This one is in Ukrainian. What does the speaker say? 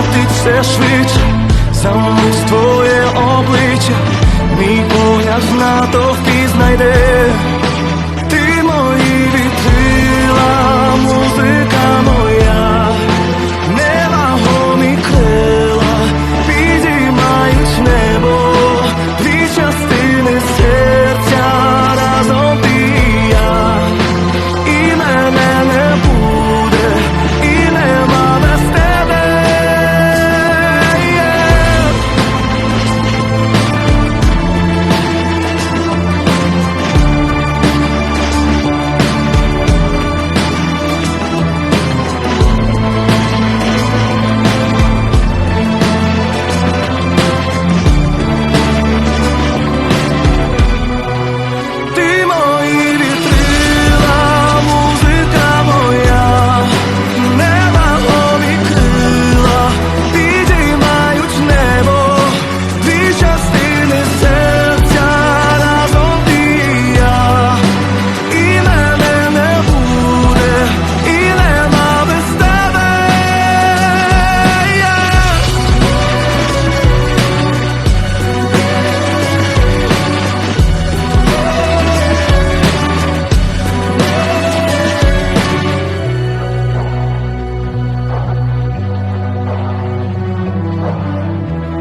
летить все швидше, замить твоє обличчя, мій погляд.